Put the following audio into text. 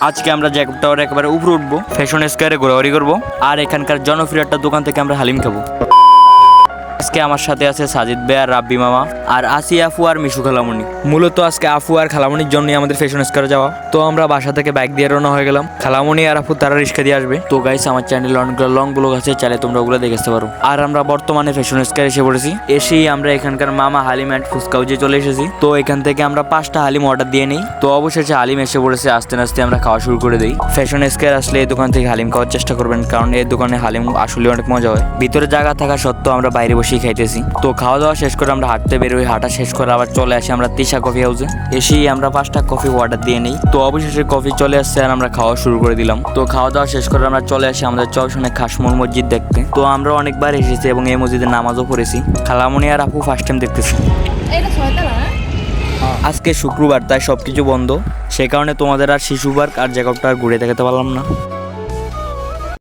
আজকে আমরা Jacob tower একবারে উপরে উঠবো ফ্যাশন স্কোয়ারে ঘোরাঘুরি করব, আর এখানকার জনপ্রিয় একটা দোকান থেকে আমরা হালিম খাব। আজকে আমার সাথে আছে সাজিদ বে আর রাব্বি মামা আর আসি আফু আর মিশু খালামণি মূলত আজকে আফু আর খালামণির জন্যই আমাদের ফ্যাশন স্কোয়ারে যাওয়া। তো আমরা বাসা থেকে বাইক দিয়ে রওনা হয়ে গেলাম। খালামণি আর আফু তারা রিক্সা দিয়ে আসবে। তো গাইস আমার চ্যানেলে অনেকগুলো লং ব্লগ আছে, চাইলে তোমরা ওগুলো দেখে আসতে পারো। আর আমরা বর্তমানে ফ্যাশন স্কোয়ার এসে পড়েছি। এসেই আমরা এখানকার মামা হালিম অ্যান্ড ফুচকাউজে চলে এসেছি। তো এখান থেকে আমরা পাঁচটা হালিম অর্ডার দিয়ে নিই। তো অবশেষে হালিম এসে পড়েছে, আস্তে আস্তে আমরা খাওয়া শুরু করে দিই। ফ্যাশন স্কোয়ার আসলে এই দোকান থেকে হালিম খাওয়ার চেষ্টা করবেন, কারণ এই দোকানে হালিম আসলে অনেক মজা হয়। ভিতরে জায়গা থাকা সত্ত্বেও আমরা বাইরে বসেই খাইতেছি। তো খাওয়া দাওয়া শেষ করে আমরা হাঁটতে বেরোই হাঁটা শেষ করে আবার চলে আসি আমরা তিশা কফি হাউসে এসেই আমরা পাঁচটা কফি অর্ডার দিয়ে নিই। তো অবশেষে কফি চলে আসছে আর আমরা খাওয়া শুরু করে দিলাম। তো খাওয়া দাওয়া শেষ করে আমরা চলে আসি আমাদের চৌশনে খাসমুল মসজিদ দেখতে। তো আমরা অনেকবার এসেছি এবং এই মসজিদে নামাজও পড়েছি। খালামণি আর আপু ফার্স্ট টাইম দেখতেছি। আজকে শুক্রবার তাই সব কিছু বন্ধ। সে কারণে তোমাদের আর শিশু পার্ক আর জ্যাকবটা আর ঘুরে দেখাতে পারলাম না।